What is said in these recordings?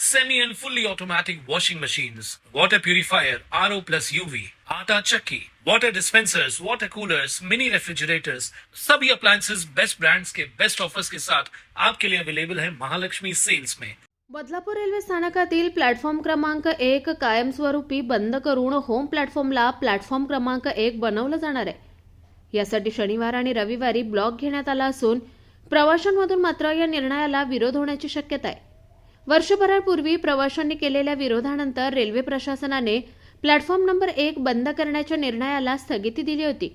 semi and fully automatic washing machines, water purifier, RO plus UV, आटा चक्की, water dispensers, water coolers, mini refrigerators, सभी appliances best brands के best offers के साथ आपके लिए अवेलेबल है महालक्ष्मी सेल्स में। बदलापूर रेल्वे स्थानकातील प्लॅटफॉर्म क्रमांक एक कायमस्वरूपी बंद करून होम प्लॅटफॉर्मला प्लॅटफॉर्म क्रमांक एक बनवलं जाणार आहे. यासाठी शनिवार आणि रविवारी ब्लॉक घेण्यात आला असून प्रवाशांमधून मात्र या निर्णयाला विरोध होण्याची शक्यता आहे. वर्षभरापूर्वी प्रवाशांनी केलेल्या विरोधानंतर रेल्वे प्रशासनाने प्लॅटफॉर्म नंबर एक बंद करण्याच्या निर्णयाला स्थगिती दिली होती.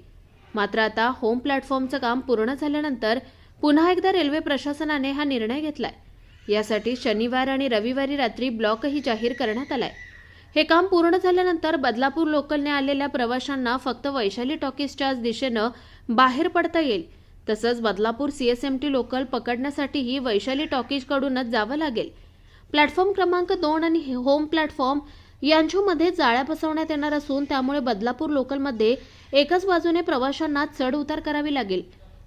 मात्र आता होम प्लॅटफॉर्मचं काम पूर्ण झाल्यानंतर पुन्हा एकदा रेल्वे प्रशासनाने हा निर्णय घेतलाय. यासाठी शनिवार आणि रविवारी रात्री ब्लॉकही जाहीर करण्यात आलाय. हे काम पूर्ण झाल्यानंतर बदलापूर लोकलने आलेल्या प्रवाशांना फक्त वैशाली टॉकीजच्याच दिशेनं बाहेर पडता येईल. तसंच बदलापूर सीएसएमटी लोकल पकडण्यासाठीही वैशाली टॉकीजकडूनच जावं लागेल. प्लॅटफॉर्म क्रमांक दोन आणि होम प्लॅटफॉर्म यांच्यामध्ये जाळ्या बसवण्यात येणार असून त्यामुळे बदलापूर लोकलमध्ये एकाच बाजूने प्रवाशांना चढ उतार करावी लागेल.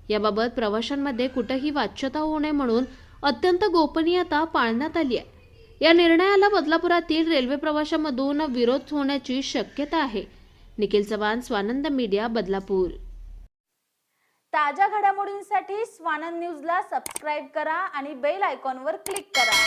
याबाबत प्रवाशांमध्ये कुठंही वाच्यता होऊ नये म्हणून अत्यंत गोपनीयता पाळण्यात आली आहे. या निर्णयाला बदलापुरातील रेल्वे प्रवाशांमधून विरोध होण्याची शक्यता आहे. निखिल चव्हाण स्वानंद मीडिया बदलापूर. ताज्या घडामोडींसाठी स्वानंद न्यूजला सबस्क्राईब करा आणि बेल आयकॉनवर क्लिक करा.